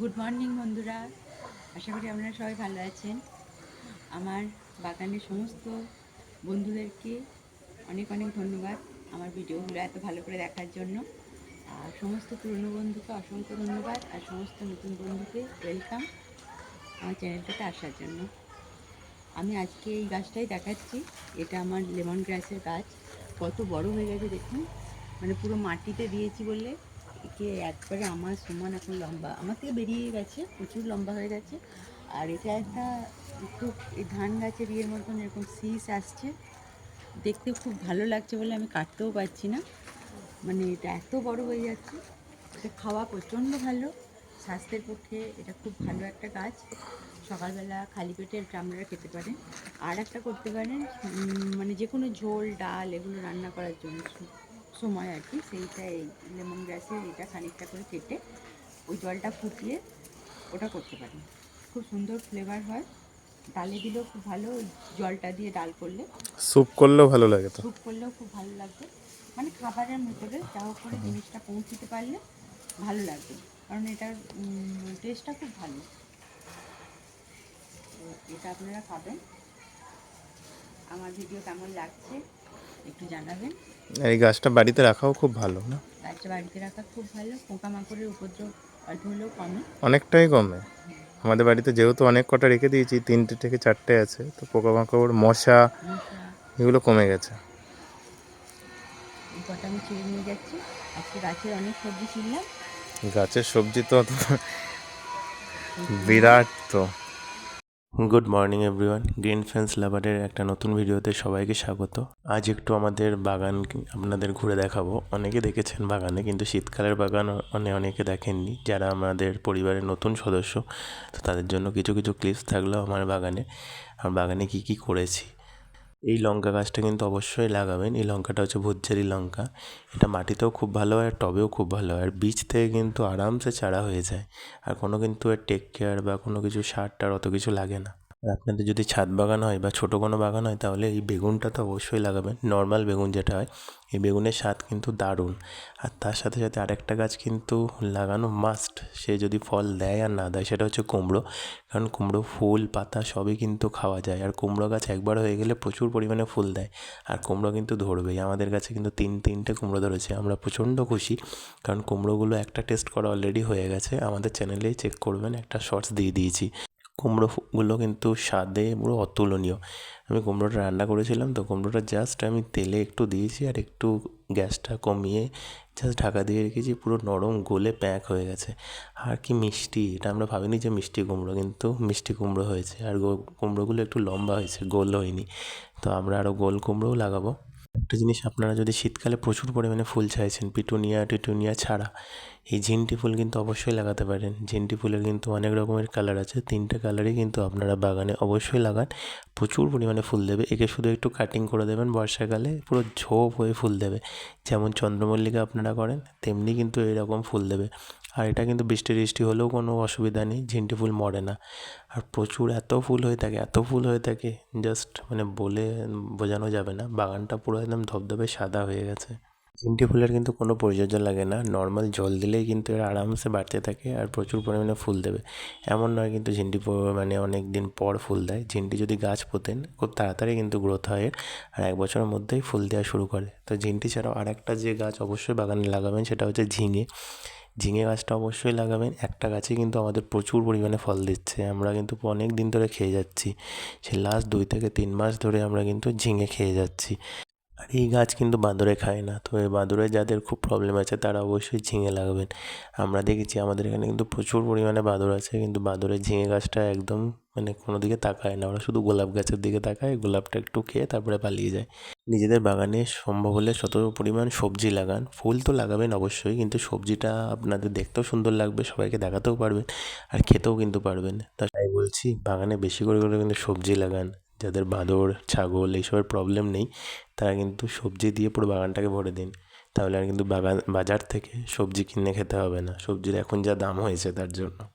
Good morning বন্ধুরা। আশা করি আপনারা সবাই ভালো আছেন। আমার বাগানের সমস্ত বন্ধুদেরকে অনেক অনেক ধন্যবাদ আমার ভিডিওগুলো এত ভালো করে দেখার জন্য। আর সমস্ত পুরনো বন্ধুকে অসংখ্য ধন্যবাদ, আর সমস্ত নতুন বন্ধুকে ওয়েলকাম আমার চ্যানেলটাতে আসার জন্য। আমি আজকে এই গাছটাই দেখাচ্ছি। এটা আমার লেমন গ্রাসের গাছ। কত বড় হয়ে গেছে দেখুন। মানে পুরো মাটিতে দিয়েছি বলে একে একবারে আমার সমান এখন লম্বা। আমার থেকে বেরিয়ে গেছে, প্রচুর লম্বা হয়ে গেছে। আর এটা একটা খুব এই ধান গাছের ইয়ের মতন এরকম শীষ আসছে। দেখতে খুব ভালো লাগছে বলে আমি কাটতেও পারছি না। মানে এটা এত বড় হয়ে যাচ্ছে। এটা খাওয়া প্রচণ্ড ভালো। স্বাস্থ্যের পক্ষে এটা খুব ভালো একটা গাছ। সকালবেলা খালি পেটে আপনারা খেতে পারেন। আর একটা করতে পারেন মানে যে কোনো ঝোল, ডাল এগুলো রান্না করার জন্য। সময় আর কি সেইটা এই লেমন গ্রাসের এটা খানিকটা করে কেটে ওই জলটা ফুটিয়ে ওটা করতে পারেন খুব সুন্দর ফ্লেভার হয়। ডালে দিলেও খুব ভালো জলটা দিয়ে ডাল করলে। স্যুপ করলেও ভালো লাগে তো। স্যুপ করলেও খুব ভালো লাগবে। মানে খাবারের মধ্যে যা হোক করে জিনিসটা পৌঁছতে পারলে ভালো লাগবে। কারণ এটার টেস্টটা খুব ভালো। এটা আপনারা খাবেন। আমার ভিডিও কেমন লাগছে? একটু জানাবেন? এই গাছটা বাড়িতে রাখাও খুব ভালো না? গাছটা বাড়িতে রাখা খুব ভালো পোকামাকড়ের উপদ্রব অল্প হলেও কমে। অনেকটাই কমে। আমাদের বাড়িতে যেহেতু অনেক কটা রেখে দিয়েছি তিনটে থেকে চারটে আছে তো পোকামাকড় মশা এগুলো কমে গেছে। কটা আমি ছিঁড়ে নিয়ে যাচ্ছি। আজকে গাছের অনেক সবজি গাছের সবজি তো বিরাট তো। Good morning everyone green fans লাভারের একটা নতুন ভিডিওতে সবাইকে স্বাগত। আজ একটু আমাদের বাগান আপনাদের ঘুরে দেখাবো। অনেকে দেখেছেন বাগানে, কিন্তু শীতকালের বাগান অনেক অনেকে দেখেননি। যারা আমাদের পরিবারের নতুন সদস্য, তো তাদের জন্য কিছু কিছু ক্লিপস থাকল আমার বাগানে। আর বাগানে কি কি করেছি? এই লঙ্কা গাছটা কিন্তু অবশ্যই লাগাবেন। এই লঙ্কাটা হচ্ছে ভুজ্জারি লঙ্কা। এটা মাটিতেও খুব ভালো হয়, আর টবেও খুব ভালো হয়। আর বীজ থেকে কিন্তু আরামসে চারা হয়ে যায়। আর কোনো কিন্তু এর টেক কেয়ার বা কোনো কিছু সার টার অত কিছু লাগে না। আর আপনাদের যদি ছাদ বাগান হয় বা ছোটো কোনো বাগান হয়, তাহলে এই বেগুনটা তো অবশ্যই লাগাবেন। নর্মাল বেগুন যেটা হয়, এই বেগুনের স্বাদ কিন্তু দারুণ। আর তার সাথে সাথে আরেকটা গাছ কিন্তু লাগানো মাস্ট সে যদি ফল দেয় আর না দেয়, সেটা হচ্ছে কুমড়ো। কারণ কুমড়ো ফুল, পাতা সবই কিন্তু খাওয়া যায়। আর কুমড়ো গাছ একবার হয়ে গেলে প্রচুর পরিমাণে ফুল দেয়। আর কুমড়ো কিন্তু ধরবেই। আমাদের কাছে কিন্তু তিন, তিনটে কুমড়ো ধরেছে। আমরা প্রচণ্ড খুশি। কারণ কুমড়োগুলো একটা টেস্ট করা অলরেডি হয়ে গেছে। আমাদের চ্যানেলেই চেক করবেন। একটা শর্টস দিয়ে দিয়েছি। কুমড়োগুলো কিন্তু স্বাদে পুরো অতুলনীয়। আমি কুমড়োটা রান্না করেছিলাম তো কুমড়োটা জাস্ট আমি তেলে একটু দিয়েছি আর একটু গ্যাসটা কমিয়ে জাস্ট ঢাকা দিয়ে রেখেছি, পুরো নরম গলে প্যাক হয়ে গেছে। আর কি মিষ্টি, এটা আমরা ভাবিনি যে মিষ্টি কুমড়ো, কিন্তু মিষ্টি কুমড়ো হয়েছে। আর কুমড়োগুলো একটু লম্বা হয়েছে, গোল হয়নি। তো আমরা আরও গোল কুমড়োও লাগাবো। একটা জিনিস আপনারা যদি শীতকালে প্রচুর পরিমাণে ফুল চাইছেন, পিটুনিয়া, টিটুনিয়া ছাড়া, এই ঝিন্টি ফুল কিন্তু অবশ্যই লাগাতে পারেন। ঝিন্টি ফুলের কিন্তু অনেক রকমের কালার আছে, তিনটে কালারই কিন্তু আপনারা বাগানে অবশ্যই লাগান। প্রচুর পরিমাণে ফুল দেবে, একে শুধু একটু কাটিং করে দেবেন বর্ষাকালে, পুরো ঝোপ হয়ে ফুল দেবে। যেমন চন্দ্রমল্লিকা আপনারা করেন, তেমনি কিন্তু এরকম ফুল দেবে। আর এটা কিন্তু বৃষ্টি টিষ্টি হলেও কোনো অসুবিধা নেই ঝিন্টি ফুল মরে না। আর প্রচুর এত ফুল হয়ে থাকে এত ফুল হয়ে থাকে জাস্ট মানে বলে বোঝানো যাবে না। বাগানটা পুরো একদম ধবধবে সাদা হয়ে গেছে। ঝিন্টি ফুলের কিন্তু কোনো পরিচর্যা লাগে না নর্মাল জল দিলেই কিন্তু এরা আরামসে বাড়তে থাকে আর প্রচুর পরিমাণে ফুল দেবে। এমন নয় কিন্তু ঝিন্টি মানে অনেক দিন পর ফুল দেয়। ঝিন্টি যদি গাছ পোতেন খুব তাড়াতাড়ি কিন্তু গ্রোথ হয় এর, আর এক বছরের মধ্যেই ফুল দেওয়া শুরু করে। তো ঝিন্টি ছাড়াও আরেকটা যে গাছ অবশ্যই বাগানে লাগাবেন সেটা হচ্ছে ঝিঙে। ঝিঙে গাছটা অবশ্যই লাগাবেন। একটা গাছে কিন্তু আমাদের প্রচুর পরিমাণে ফল দিচ্ছে। আমরা কিন্তু অনেক দিন ধরে খেয়ে যাচ্ছি। সে লাস্ট দুই থেকে তিন মাস ধরে আমরা কিন্তু ঝিঙে খেয়ে যাচ্ছি। আর এই গাছ কিন্তু বাঁদরে খায় না। তো এই বাঁদরে যাদের খুব প্রবলেম আছে, তারা অবশ্যই ঝিঙে লাগাবেন। আমরা দেখেছি আমাদের এখানে কিন্তু প্রচুর পরিমাণে বাঁদর আছে, কিন্তু বাঁদরের ঝিঙে গাছটা একদম মানে কোনো দিকে তাকায় না। ওরা শুধু গোলাপ গাছের দিকে তাকায়, গোলাপটা একটু খেয়ে তারপরে পালিয়ে যায়। নিজেদের বাগানে সম্ভব হলে শত পরিমাণ সবজি লাগান। ফুল তো লাগাবেন অবশ্যই, কিন্তু সবজিটা আপনাদের দেখতেও সুন্দর লাগবে, সবাইকে দেখাতেও পারবেন, আর খেতেও কিন্তু পারবেন। তাই বলছি, বাগানে বেশি করে করে কিন্তু সবজি লাগান। যাদের বাঁদর, ছাগল এইসবের প্রবলেম নেই, তারা কিন্তু সবজি দিয়ে পুরো বাগানটাকে ভরে দিন। তাহলে আর কিন্তু বাগান, বাজার থেকে সবজি কিনে খেতে হবে না। সবজির এখন যা দাম হয়েছে তার জন্য।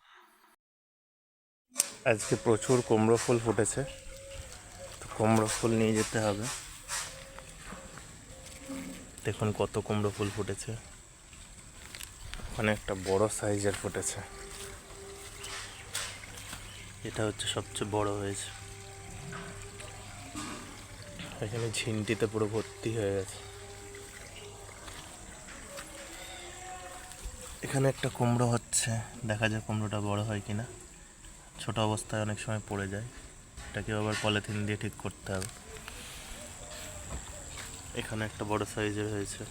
আজকে প্রচুর কুমড়ো ফুল ফুটেছে। তো কুমড়ো ফুল নিয়ে যেতে হবে। দেখুন কত কুমড়ো ফুল ফুটেছে। ওখানে একটা বড় সাইজের ফুটেছে। এটা হচ্ছে সবচেয়ে বড় হয়েছে। এখানে ঝিনটিতে পুরো ভর্তি হয়ে গেছে। এখানে একটা কুমড়ো হচ্ছে, দেখা যায় কুমড়োটা বড় হয় কিনা। ছোট অবস্থায় অনেক সময় পড়ে যায় এটাকে আবার পলিথিন দিয়ে ঠিক করতে হবে। এখানে একটা বড় সাইজের হয়েছে।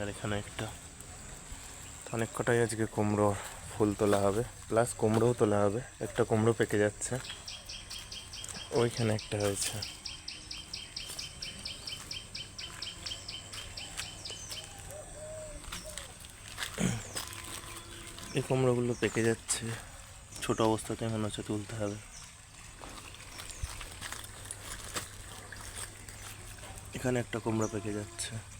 আর এখানে একটা, অনেক কটাই আজকে কুমড়ো ফুল তোলা হবে প্লাস কুমড়োও তোলা হবে। একটা কুমড়ো পেকে যাচ্ছে। ওইখানে একটা হয়েছে। এই কুমড়োগুলো পেকে যাচ্ছে। ছোট অবস্থাতে মনে হচ্ছে তুলতে হবে। এখানে একটা কুমড়ো পেকে যাচ্ছে।